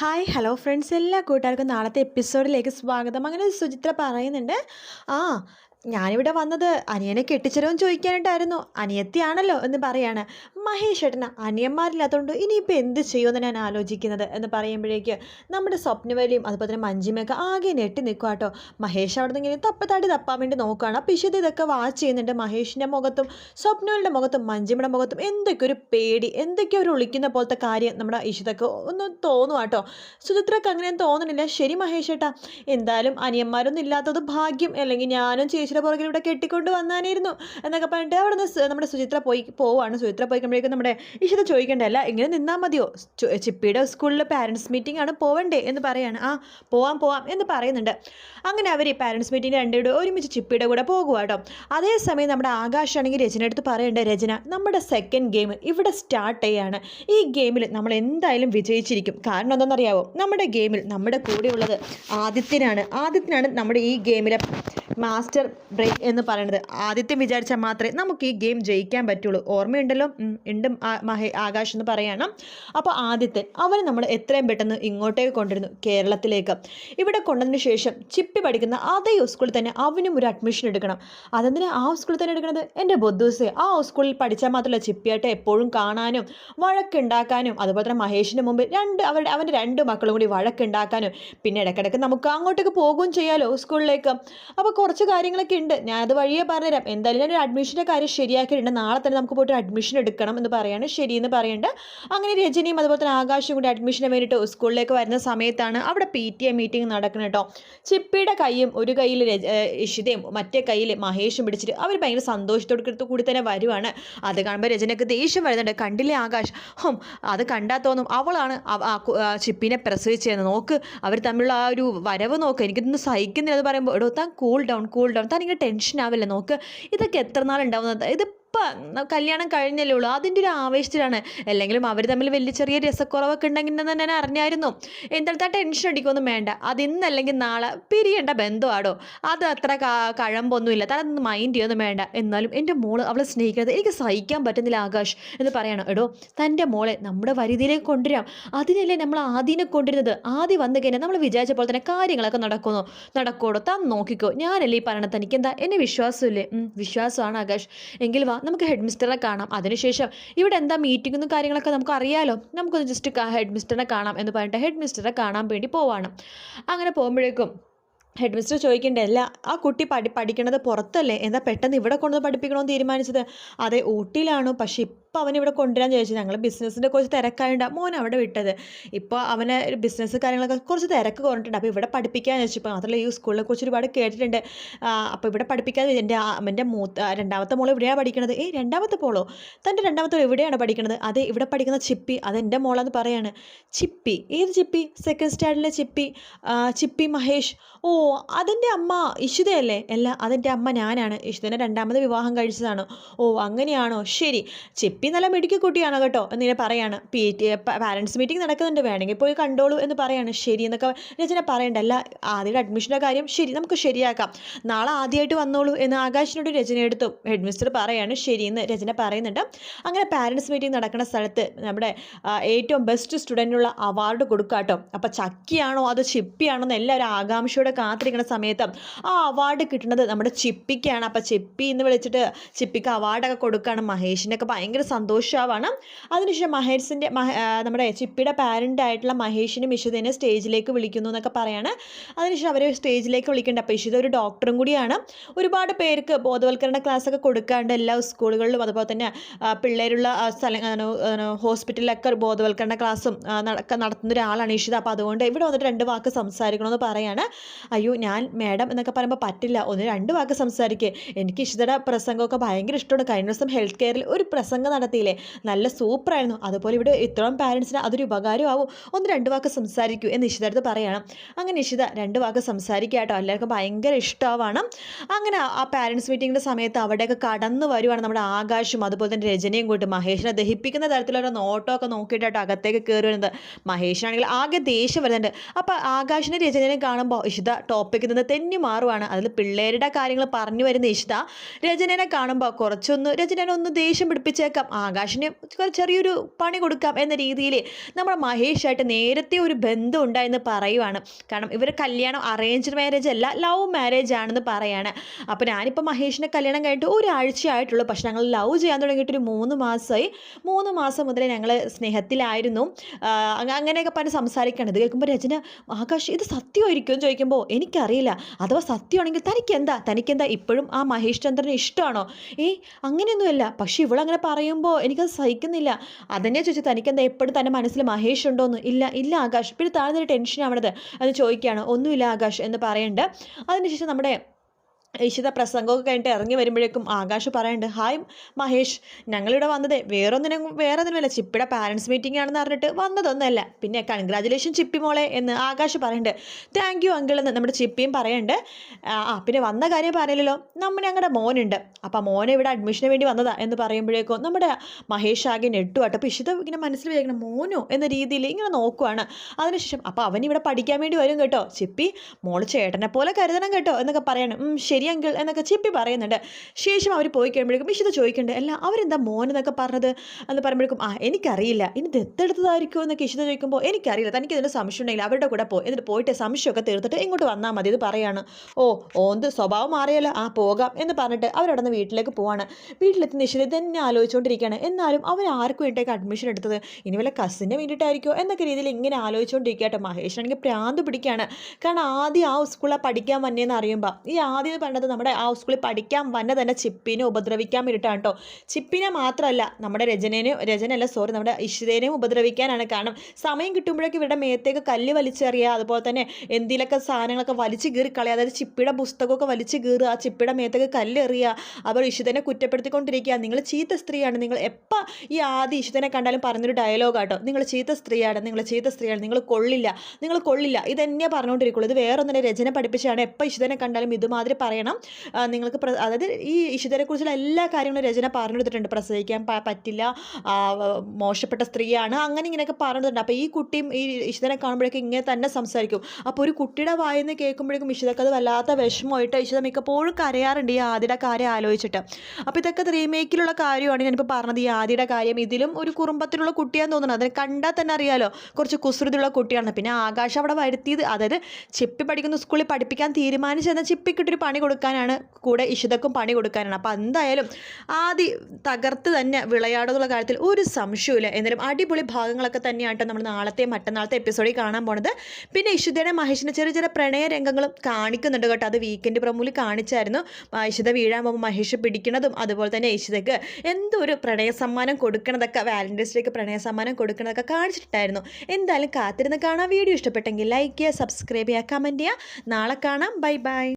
Hi hello friends എല്ലാ കൂട്ടുകാർക്കും നാളത്തെ എപ്പിസോഡിലേക്ക് സ്വാഗതം. അങ്ങനെ സുചിത്ര പറയുന്നുണ്ട്. ആ ഞാനിവിടെ വന്നത് അനിയനെ കെട്ടിച്ചരവും ചോദിക്കാനായിട്ടായിരുന്നു. അനിയത്തിയാണല്ലോ എന്ന് പറയാണ്. മഹേഷ് ഏട്ടന അനിയന്മാരില്ലാത്തതുകൊണ്ട് ഇനിയിപ്പോൾ എന്ത് ചെയ്യുമെന്ന് ഞാൻ ആലോചിക്കുന്നത് എന്ന് പറയുമ്പോഴേക്ക് നമ്മുടെ സ്വപ്നവലിയും അതുപോലെ തന്നെ മഞ്ജിമയൊക്കെ ആകെ ഞെട്ടി നിൽക്കുക കേട്ടോ മഹേഷ് അവിടെ നിന്ന് ഇങ്ങനെ തപ്പത്താടി തപ്പാൻ വേണ്ടി നോക്കുകയാണ് അപ്പോൾ ഇതൊക്കെ വാച്ച് ചെയ്യുന്നുണ്ട് മഹേഷിന്റെ മുഖത്തും സ്വപ്നവലിയുടെ മുഖത്തും മഞ്ജിമയുടെ മുഖത്തും. എന്തൊക്കെ ഒരു പേടി എന്തൊക്കെയോ ഒരു ഒളിക്കുന്ന പോലത്തെ കാര്യം നമ്മുടെ ഇഷിതൊക്കെ ഒന്ന് തോന്നുക കേട്ടോ സുചിത്രക്ക് അങ്ങനെ തോന്നണില്ല. ശരി മഹേഷ് ഏട്ടാ എന്തായാലും അനിയന്മാരൊന്നും ഇല്ലാത്തത് ഭാഗ്യം. അല്ലെങ്കിൽ ഞാനും ചേച്ചിയുടെ പുറകിൽ ഇവിടെ കെട്ടിക്കൊണ്ട് വന്നാനായിരുന്നു എന്നൊക്കെ പറഞ്ഞിട്ട് അവിടെ നിന്ന് നമ്മുടെ സുചിത്ര പോയി പോവാണ് സുചിത്ര പോയി കഴിയുമ്പോഴേക്കും നമ്മുടെ ഇഷിത ചോദിക്കേണ്ടല്ല ഇങ്ങനെ നിന്നാൽ മതിയോ? ചിപ്പിയുടെ സ്കൂളിൽ പാരൻസ് മീറ്റിംഗ് ആണ് പോവണ്ടേ? എന്ന് പറയാണ്. ആ പോവാം പോവാം എന്ന് പറയുന്നുണ്ട്. അങ്ങനെ അവർ ഈ പാരൻസ് മീറ്റിംഗ് രണ്ടുകൂടെ ഒരുമിച്ച് ചിപ്പിയുടെ കൂടെ പോകുക കേട്ടോ. അതേസമയം നമ്മുടെ ആകാശാണെങ്കിൽ രചന അടുത്ത് പറയേണ്ടത് രചന നമ്മുടെ സെക്കൻഡ് ഗെയിം ഇവിടെ സ്റ്റാർട്ട് ചെയ്യാണ്. ഈ ഗെയിമിൽ നമ്മൾ എന്തായാലും വിജയിച്ചിരിക്കും. കാരണം എന്താണെന്നറിയാവോ? നമ്മുടെ ഗെയിമിൽ നമ്മുടെ കൂടെയുള്ളത് ആദിത്യനാണ്. ആദിത്യനാണ് നമ്മുടെ ഈ ഗെയിമിലെ മാസ്റ്റർ ബ്രേക്ക് എന്ന് പറയുന്നത്. ആദ്യത്തെ വിചാരിച്ചാൽ മാത്രമേ നമുക്ക് ഈ ഗെയിം ജയിക്കാൻ പറ്റുള്ളൂ. ഓർമ്മയുണ്ടല്ലോ? ഉണ്ട് മഹേ ആകാശ് എന്ന് പറയണം അപ്പോൾ ആദ്യത്തെ അവനെ നമ്മൾ എത്രയും പെട്ടെന്ന് ഇങ്ങോട്ടേക്ക് കൊണ്ടിരുന്നു കേരളത്തിലേക്ക്. ഇവിടെ കൊണ്ടതിന് ശേഷം ചിപ്പി പഠിക്കുന്ന അതേ സ്കൂളിൽ തന്നെ അവനും ഒരു അഡ്മിഷൻ എടുക്കണം. അതെന്തിനാ ആ സ്കൂളിൽ തന്നെ എടുക്കണത്? എന്റെ ബുദ്ധൂസെ ആ സ്കൂളിൽ പഠിച്ചാൽ മാത്രമല്ല ചിപ്പിയായിട്ട് എപ്പോഴും കാണാനും വഴക്കുണ്ടാക്കാനും അതുപോലെ തന്നെ മഹേഷിന്റെ മുമ്പിൽ രണ്ട് അവരുടെ അവന്റെ രണ്ട് മക്കളും കൂടി വഴക്കുണ്ടാക്കാനും പിന്നെ ഇടയ്ക്കിടയ്ക്ക് നമുക്ക് അങ്ങോട്ടേക്ക് പോകുകയും ചെയ്യാമല്ലോ സ്കൂളിലേക്ക്. അപ്പോൾ കുറച്ച് കാര്യങ്ങളൊക്കെ ഉണ്ട്. ഞാൻ അത് വഴിയേ പറഞ്ഞുതരാം. എന്തായാലും ഞാൻ ഒരു അഡ്മിഷന്റെ കാര്യം ശരിയാക്കിയിട്ടുണ്ട്. നാളെ തന്നെ നമുക്ക് പോയിട്ട് അഡ്മിഷൻ എടുക്കണം എന്ന് പറയാണ്. ശരിയെന്ന് പറയുന്നുണ്ട് അങ്ങനെ രജനിയും അതുപോലെ തന്നെ ആകാശും കൂടി അഡ്മിഷന് വേണ്ടിയിട്ട് സ്കൂളിലേക്ക് വരുന്ന സമയത്താണ് അവിടെ പി ടി എ മീറ്റിംഗ് നടക്കുന്നത് കേട്ടോ. ചിപ്പിയുടെ കൈയും ഒരു കയ്യിൽ ഇഷിതയും മറ്റേ കയ്യിൽ മഹേഷും പിടിച്ചിട്ട് അവർ ഭയങ്കര സന്തോഷത്തോട് കൂടി തന്നെ വരുവാണ്. അത് കാണുമ്പോൾ രചനയ്ക്ക് ദേഷ്യം വരുന്നുണ്ട്. കണ്ടില്ലേ ആകാശ്? ഹും അത് കണ്ടാൽ തോന്നും അവളാണ് ചിപ്പിനെ പ്രസവിച്ചതെന്ന്. നോക്ക് അവർ തമ്മിലുള്ള ആ ഒരു വരവ് നോക്ക്. എനിക്കിതൊന്നും സഹിക്കുന്നില്ല എന്ന് പറയുമ്പോൾ എടോ താൻ കൂൾ ഡൗൺ കൂൾ ഡൗൺ ഇങ്ങനെ ടെൻഷൻ ആവില്ല. നോക്ക് ഇതൊക്കെ എത്ര നാളുണ്ടാവുന്നത്? ഇത് ഇപ്പം കല്യാണം കഴിഞ്ഞല്ലേ ഉള്ളൂ. അതിന്റെ ഒരു ആവേശത്തിലാണ്. അല്ലെങ്കിലും അവർ തമ്മിൽ വലിയ ചെറിയ രസക്കുറവൊക്കെ ഉണ്ടെങ്കിൽ തന്നെ ഞാൻ അറിഞ്ഞായിരുന്നു. എന്തായാലും ടെൻഷൻ അടിക്കൊന്നും വേണ്ട. അത് ഇന്നല്ലെങ്കിൽ നാളെ പിരിയേണ്ട ബന്ധമാടോ. അത് അത്ര കഴമ്പൊന്നും താൻ മൈൻഡ് ചെയ്യൊന്നും വേണ്ട. എന്നാലും എന്റെ മോൾ അവളെ സ്നേഹിക്കുന്നത് എനിക്ക് സഹിക്കാൻ പറ്റുന്നില്ല ആകാശ് എന്ന് പറയണം. എടോ തന്റെ മോളെ നമ്മുടെ വരുതിയിലേക്ക് കൊണ്ടുവരാം. അതിനല്ലേ നമ്മൾ ആദ്യം കൊണ്ടുവരുന്നത്? ആദ്യം വന്നു കഴിഞ്ഞാൽ നമ്മൾ വിചാരിച്ച പോലെ തന്നെ കാര്യങ്ങളൊക്കെ നടക്കുന്നു. നടക്കോടോ താൻ നോക്കിക്കോ. ഞാനല്ലേ ഈ പറയണത്? തനിക്കെന്താ? എന്നെ വിശ്വാസമില്ലേ? വിശ്വാസമാണ് ആകാശ്. എങ്കിൽ വാ നമുക്ക് ഹെഡ് മിസ്റ്ററെ കാണാം. അതിനുശേഷം ഇവിടെ എന്താ മീറ്റിങ്ങും കാര്യങ്ങളൊക്കെ നമുക്ക് അറിയാലോ നമുക്കൊന്ന് ജസ്റ്റ് ഹെഡ് മിസ്റ്ററിനെ കാണാം എന്ന് പറഞ്ഞിട്ട് ഹെഡ് മിസ്റ്ററെ കാണാൻ വേണ്ടി പോവാണ്. അങ്ങനെ പോകുമ്പോഴേക്കും ഹെഡ് മിസ്റ്റർ ചോദിക്കേണ്ടതല്ല ആ കുട്ടി പഠി പഠിക്കണത് പുറത്തല്ലേ? എന്താ പെട്ടെന്ന് ഇവിടെ കൊണ്ടുവന്ന് പഠിപ്പിക്കണമെന്ന് തീരുമാനിച്ചത്? അതെ ഊട്ടിയിലാണ്. പക്ഷേ ഇപ്പോൾ അവൻ ഇവിടെ കൊണ്ടുവരാൻ ചോദിച്ചു. ഞങ്ങൾ ബിസിനസ്സിന്റെ കുറച്ച് തിരക്കായതുകൊണ്ട് മോൻ അവിടെ വിട്ടത്. ഇപ്പോൾ അവനെ ബിസിനസ് കാര്യങ്ങളൊക്കെ കുറച്ച് തിരക്ക് കുറഞ്ഞിട്ടുണ്ട്. അപ്പോൾ ഇവിടെ പഠിപ്പിക്കാൻ ചോദിച്ചു. ഇപ്പോൾ മാത്രമല്ല ഈ സ്കൂളിനെ കുറിച്ച് ഒരുപാട് കേട്ടിട്ടുണ്ട്. അപ്പോൾ ഇവിടെ പഠിപ്പിക്കാൻ എന്റെ എന്റെ മൂത്ത രണ്ടാമത്തെ മോൾ ഇവിടെയാണ് പഠിക്കണത്. ഏ രണ്ടാമത്തെ പോളോ തന്റെ രണ്ടാമത്തെ എവിടെയാണ് പഠിക്കണത്. അതെ ഇവിടെ പഠിക്കുന്ന ചിപ്പി അതെന്റെ മോളെന്ന് പറയാണ്. ചിപ്പി ഏത് ചിപ്പി? സെക്കൻഡ് സ്റ്റാൻഡേർഡിലെ ചിപ്പി ചിപ്പി മഹേഷ്. ഓ അതിന്റെ അമ്മ ഇഷിതയല്ലേ? അല്ല അതിന്റെ അമ്മ ഞാനാണ്. ഇഷിതനെ രണ്ടാമത് വിവാഹം കഴിച്ചതാണ്. ഓ അങ്ങനെയാണോ? ശരി. ചിപ്പി നല്ല മിടുക്കി കുട്ടിയാണ് കേട്ടോ എന്നിങ്ങനെ പറയാണ്. പി ടി പാരൻസ് മീറ്റിംഗ് നടക്കുന്നുണ്ട്. വേണമെങ്കിൽ പോയി കണ്ടോളൂ എന്ന് പറയാണ്. ശരി എന്നൊക്കെ രചന പറയണ്ട. അല്ല ആദ്യയുടെ അഡ്മിഷന്റെ കാര്യം ശരി നമുക്ക് ശരിയാക്കാം. നാളെ ആദ്യമായിട്ട് വന്നോളൂ എന്ന് ആകാശിനോട് രചന എടുത്തു. ഹെഡ് മിസ്റ്റർ പറയാണ് എന്ന് രചന പറയുന്നുണ്ട്. അങ്ങനെ പാരൻസ് മീറ്റിംഗ് നടക്കുന്ന സ്ഥലത്ത് നമ്മുടെ ഏറ്റവും ബെസ്റ്റ് സ്റ്റുഡന്റിനുള്ള അവാർഡ് കൊടുക്കാട്ടോ. അപ്പോൾ ചക്കിയാണോ അതോ ചിപ്പിയാണോ എന്ന് എല്ലാവരും ആകാംക്ഷയോടെ കാത്തിരിക്കുന്ന സമയത്ത് ആ അവാർഡ് കിട്ടുന്നത് നമ്മുടെ ചിപ്പിക്കാണ്. അപ്പോൾ ചിപ്പി എന്ന് വിളിച്ചിട്ട് ചിപ്പിക്ക് അവാർഡൊക്കെ കൊടുക്കുകയാണ് മഹേഷിനൊക്കെ ഭയങ്കര സന്തോഷമാവാണ് അതിനുശേഷം മഹേഷിന്റെ നമ്മുടെ ചിപ്പിയുടെ പാരന്റ് ആയിട്ടുള്ള മഹേഷിനും ഇഷിതനെ സ്റ്റേജിലേക്ക് വിളിക്കുന്നു എന്നൊക്കെ പറയാണ്. അതിനുശേഷം അവരെ സ്റ്റേജിലേക്ക് വിളിക്കേണ്ട. അപ്പോൾ ഇഷിത ഒരു ഡോക്ടറും കൂടിയാണ്. ഒരുപാട് പേർക്ക് ബോധവൽക്കരണ ക്ലാസ്സൊക്കെ കൊടുക്കാണ്ട് എല്ലാ സ്കൂളുകളിലും അതുപോലെ തന്നെ പിള്ളേരുള്ള സ്ഥലം ഹോസ്പിറ്റലിലൊക്കെ ബോധവൽക്കരണ ക്ലാസ്സും നടത്തുന്ന ഒരാളാണ് ഇഷിത അപ്പോൾ അതുകൊണ്ട് ഇവിടെ വന്നിട്ട് രണ്ട് വാക്ക് സംസാരിക്കണമെന്ന് പറയാണ്. അയ്യോ ഞാൻ മാഡം എന്നൊക്കെ പറയുമ്പോൾ പറ്റില്ല. ഒന്ന് രണ്ട് വാക്ക് സംസാരിക്കുക എനിക്ക് ഇഷിതയുടെ പ്രസംഗമൊക്കെ ഭയങ്കര ഇഷ്ടമാണ്. കഴിഞ്ഞ ദിവസം ഹെൽത്ത് കെയറിൽ ഒരു പ്രസംഗം നടത്തിയില്ലേ? നല്ല സൂപ്പറായിരുന്നു. അതുപോലെ ഇവിടെ ഇത്രയും പാരൻസിന് അതൊരു ഉപകാരമാവും. ഒന്ന് രണ്ട് വാക്ക് സംസാരിക്കൂ എന്ന് നിഷിതടുത്ത് പറയണം. അങ്ങനെ നിഷിത രണ്ട് വാക്ക് സംസാരിക്കുക കേട്ടോ. എല്ലാവർക്കും ഭയങ്കര ഇഷ്ടമാണ് അങ്ങനെ ആ- പാരൻസ് മീറ്റിങ്ങിന്റെ സമയത്ത് അവിടെയൊക്കെ കടന്നു വരുവാണ് നമ്മുടെ ആകാശും അതുപോലെ തന്നെ രജനിയും കൂട്ടി മഹേഷിനെ ദഹിപ്പിക്കുന്ന തരത്തിലുള്ള നോട്ടമൊക്കെ നോക്കിയിട്ടോ അകത്തേക്ക് കയറി വരുന്നത്. മഹേഷിനാണെങ്കിൽ ആകെ ദേഷ്യം വരുന്നുണ്ട്. അപ്പോൾ ആകാശിനെ രചനയെ കാണുമ്പോൾ ഇഷിത ടോപ്പിക്കിൽ നിന്ന് തെന്നി മാറുവാണ്. അതിൽ പിള്ളേരുടെ കാര്യങ്ങൾ പറഞ്ഞു വരുന്ന ഇഷിത രചനനെ കാണുമ്പോൾ കുറച്ചൊന്ന് രചനനെ ഒന്ന് ദേഷ്യം പിടിപ്പിച്ചേക്കാം. ആകാശിന് ചെറിയൊരു പണി കൊടുക്കാം എന്ന രീതിയിൽ നമ്മുടെ മഹേഷായിട്ട് നേരത്തെ ഒരു ബന്ധം ഉണ്ടായെന്ന് പറയുവാണ്. കാരണം ഇവർ കല്യാണം അറേഞ്ച്ഡ് മാരേജ് അല്ല ലവ് മാരേജ് ആണെന്ന് പറയാണ്. അപ്പോൾ ഞാനിപ്പോൾ മഹേഷിനെ കല്യാണം കഴിഞ്ഞിട്ട് ഒരാഴ്ച ആയിട്ടുള്ളൂ പക്ഷെ ഞങ്ങൾ ലവ് ചെയ്യാൻ തുടങ്ങിയിട്ട് ഒരു മൂന്ന് മാസമായി. മൂന്ന് മാസം മുതലേ ഞങ്ങൾ സ്നേഹത്തിലായിരുന്നു. അങ്ങനെയൊക്കെ പറഞ്ഞ് സംസാരിക്കുകയാണ് ഇത് കേൾക്കുമ്പോൾ രചന ആകാശ് ഇത് സത്യമായിരിക്കും എന്ന് ചോദിക്കുമ്പോൾ എനിക്കറിയില്ല. അഥവാ സത്യമാണെങ്കിൽ തനിക്കെന്താ? തനിക്കെന്താ ഇപ്പോഴും ആ മഹേഷ് ചന്ദ്രനെ ഇഷ്ടമാണോ? ഏയ് അങ്ങനെയൊന്നുമല്ല. പക്ഷേ ഇവളങ്ങനെ പറയുമ്പോൾ എനിക്കത് സഹിക്കുന്നില്ല. അതന്നെ ചോദിച്ചു തനിക്കെന്താ എപ്പോഴും തന്റെ മനസ്സിൽ മഹേഷ് ഉണ്ടോന്ന്? ഇല്ല ഇല്ല ആകാശ്. പിന്നെ താഴ്ന്നൊരു ടെൻഷൻ ആവണത് അത് ചോദിക്കുകയാണ് ഒന്നുമില്ല ആകാശ് എന്ന് പറയുന്നുണ്ട് അതിനുശേഷം നമ്മുടെ ഈശിത പ്രസംഗമൊക്കെ കഴിഞ്ഞിട്ട് ഇറങ്ങി വരുമ്പോഴേക്കും ആകാശ് പറയുന്നുണ്ട് ഹായ് മഹേഷ് ഞങ്ങളിവിടെ വന്നത് വേറൊന്നിനും വേറെ ഒന്നുമല്ല ചിപ്പിയുടെ പാരൻസ് മീറ്റിംഗ് ആണെന്ന് പറഞ്ഞിട്ട് വന്നതൊന്നുമല്ല. പിന്നെ കൺഗ്രാജുലേഷൻ ചിപ്പി മോളെ എന്ന് ആകാശ് പറയുന്നുണ്ട് താങ്ക് യു അങ്കിൾ എന്ന് നമ്മുടെ ചിപ്പിയും പറയുന്നുണ്ട് ആ പിന്നെ വന്ന കാര്യം പറയില്ലല്ലോ. നമ്മൾ ഞങ്ങളുടെ മോനുണ്ട്. അപ്പോൾ മോനെ ഇവിടെ അഡ്മിഷന് വേണ്ടി വന്നതാ എന്ന് പറയുമ്പോഴേക്കും നമ്മുടെ മഹേഷ് ആകെ നെട്ടുവാട്ടോ അപ്പോൾ ഇഷിത ഇങ്ങനെ മനസ്സിൽ വിചാരിക്കണം മോനോ എന്ന രീതിയിൽ ഇങ്ങനെ നോക്കുവാണ്. അതിനുശേഷം അപ്പോൾ അവൻ ഇവിടെ പഠിക്കാൻ വേണ്ടി വരും കേട്ടോ. ചിപ്പി മോൾ ചേട്ടനെ പോലെ കരുതണം കേട്ടോ എന്നൊക്കെ പറയണം. "ഉം, ശരി അങ്കിൾ എന്നൊക്കെ ചിപ്പി പറയുന്നുണ്ട്. ശേഷം അവർ പോയി കഴിയുമ്പോഴേക്കും വിശുദ്ധ ചോദിക്കുന്നുണ്ട്. അല്ല അവരെന്താ മോനെന്നൊക്കെ പറഞ്ഞത്? എന്ന് പറയുമ്പോഴേക്കും ആ എനിക്കറിയില്ല. ഇനി ദത്തെടുത്തതായിരിക്കുമോ എന്നൊക്കെ ഇഷിത ചോദിക്കുമ്പോൾ എനിക്കറിയില്ല. തനിക്ക് ഇതിന്റെ സംശയം ഉണ്ടെങ്കിൽ അവരുടെ കൂടെ പോയി എന്നിട്ട് പോയിട്ട് സംശയമൊക്കെ തീർത്തിട്ട് ഇങ്ങോട്ട് വന്നാൽ മതി. ഇത് പറയാണ്. ഓ ഓന്ത് സ്വഭാവം മാറിയല്ലോ. ആ പോകാം. എന്ന് പറഞ്ഞിട്ട് അവരവിടെ നിന്ന് വീട്ടിലേക്ക് പോവാണ്. വീട്ടിലെത്തി നിഷിത തന്നെ ആലോചിച്ചുകൊണ്ടിരിക്കുകയാണ്. എന്നാലും അവർ ആർക്കും വേണ്ടിയൊക്കെ അഡ്മിഷൻ എടുത്തത് ഇനി വല്ല കസിന് വേണ്ടിയിട്ടായിരിക്കോ എന്നൊക്കെ രീതിയിൽ ഇങ്ങനെ ആലോചിച്ചുകൊണ്ടിരിക്കുക കേട്ടോ മഹേഷാണെങ്കിൽ പ്രാന്ത് പിടിക്കുകയാണ്. കാരണം ആദ്യം ആ സ്കൂളിൽ പഠിക്കാൻ വന്നേന്ന് അറിയുമ്പോൾ ഈ ആദ്യം പറഞ്ഞത് നമ്മുടെ ആ സ്കൂളിൽ പഠിക്കാൻ വന്ന തന്നെ ചിപ്പിനെ ഉപദ്രവിക്കാൻ വേണ്ടിയിട്ടാണ് കേട്ടോ. ചിപ്പിനെ മാത്രമല്ല നമ്മുടെ രചനേനെ രചനയല്ല സോറി നമ്മുടെ ഇഷിതേനെയും ഉപദ്രവിക്കാനാണ് കാരണം സമയം കിട്ടുമ്പോഴേക്കും ഇവരുടെ മേത്തേക്ക് കല്ല് വലിച്ചെറിയുക അതുപോലെ തന്നെ എന്തിലൊക്കെ സാധനങ്ങളൊക്കെ വലിച്ച് കീറി കളയുക അതായത് ചിപ്പിയുടെ പുസ്തകമൊക്കെ വലിച്ച് കീറുക ആ ചിപ്പിയുടെ മേത്തേക്ക് കല്ലെറിയുക അവർ ഇഷിതനെ കുറ്റപ്പെടുത്തിക്കൊണ്ടിരിക്കുക. നിങ്ങൾ ചീത്ത സ്ത്രീയാണ്. നിങ്ങൾ എപ്പോൾ ഈ ആദ്യ ഇഷിതനെ കണ്ടാലും പറഞ്ഞൊരു ഡയലോഗാട്ടോ നിങ്ങൾ ചീത്ത സ്ത്രീയാണ്. നിങ്ങൾ ചീത്ത സ്ത്രീയാണ്. നിങ്ങൾ കൊള്ളില്ല. നിങ്ങൾ കൊള്ളില്ല. ഇതന്നെ പറഞ്ഞുകൊണ്ടിരിക്കുള്ളൂ. ഇത് വേറെ ഒന്നിനെ രചന പഠിപ്പിച്ചാണ് എപ്പോൾ ഇഷിതനെ കണ്ടാലും ഇതുമാതിരി പറയണം. നിങ്ങൾക്ക് അതായത് ഈ ഇഷിതനെ കുറിച്ചുള്ള എല്ലാ കാര്യങ്ങളും രചന പറഞ്ഞു കൊടുത്തിട്ടുണ്ട് പ്രസവിക്കാൻ പറ്റില്ല മോശപ്പെട്ട സ്ത്രീയാണ്. അങ്ങനെ ഇങ്ങനെയൊക്കെ പറഞ്ഞിട്ടുണ്ട്. അപ്പോൾ ഈ കുട്ടിയും ഈ ഇഷിതനെ കാണുമ്പോഴേക്കും ഇങ്ങനെ തന്നെ സംസാരിക്കും. അപ്പോൾ ഒരു കുട്ടിയുടെ വായെന്ന് കേൾക്കുമ്പോഴേക്കും ഇഷിതക്ക് അത് വല്ലാത്ത വിഷമമായിട്ട് ഇഷിത മിക്കപ്പോഴും കരയാറുണ്ട് ഈ ആദ്യയുടെ കാര്യം ആലോചിച്ചിട്ട്. അപ്പോൾ ഇതൊക്കെ റീമേക്കിലുള്ള കാര്യമാണ് ഞാനിപ്പോൾ പറഞ്ഞത്. ഈ ആദ്യയുടെ കാര്യം ഇതിലും ഒരു കുറുമ്പത്തിലുള്ള കുട്ടിയാന്ന് തോന്നുന്നു. അതിനെ കണ്ടാൽ തന്നെ അറിയാലോ. കുറച്ച് കുസൃതിയുള്ള കുട്ടിയാണ്. പിന്നെ ആകാശം അവിടെ വരുത്തിയത്. അതായത് ചിപ്പി പഠിക്കുന്ന സ്കൂളിൽ പഠിപ്പിക്കാൻ തീരുമാനിച്ചെന്നാൽ ചിപ്പിക്കിട്ടൊരു പണി കൊടുക്കാനാണ് കൂടെ ഇഷിതക്കും പണി കൊടുക്കാനാണ്. അപ്പോൾ എന്തായാലും ആദ്യം തകർത്ത് തന്നെ വിളയാടുന്നുള്ള കാര്യത്തിൽ ഒരു സംശയമില്ല എന്നാലും അടിപൊളി ഭാഗങ്ങളൊക്കെ തന്നെയാട്ടോ നമ്മൾ നാളത്തെ മറ്റന്നാളത്തെ എപ്പിസോഡിൽ കാണാൻ പോണത്. പിന്നെ ഇഷിതയുടെ മഹേഷിനെ ചെറിയ ചെറിയ പ്രണയ രംഗങ്ങളും കാണിക്കുന്നുണ്ട് കേട്ടോ. അത് വീക്കെൻഡ് പ്രമൂലി കാണിച്ചായിരുന്നു. ഇഷിത വീഴാൻ പോകുമ്പോൾ മഹേഷ് പിടിക്കണതും അതുപോലെ തന്നെ ഇഷിതയ്ക്ക് എന്തൊരു പ്രണയ സമ്മാനം കൊടുക്കണതൊക്കെ വാലന്റൈൻസ് ഡേക്ക് പ്രണയ സമ്മാനം കൊടുക്കണതൊക്കെ കാണിച്ചിട്ടുണ്ടായിരുന്നു. എന്തായാലും കാത്തിരുന്ന് കാണാൻ വീഡിയോ ഇഷ്ടപ്പെട്ടെങ്കിൽ ലൈക്ക് ചെയ്യുക സബ്സ്ക്രൈബ് ചെയ്യുക കമന്റ് ചെയ്യുക. നാളെ കാണാം. Bye bye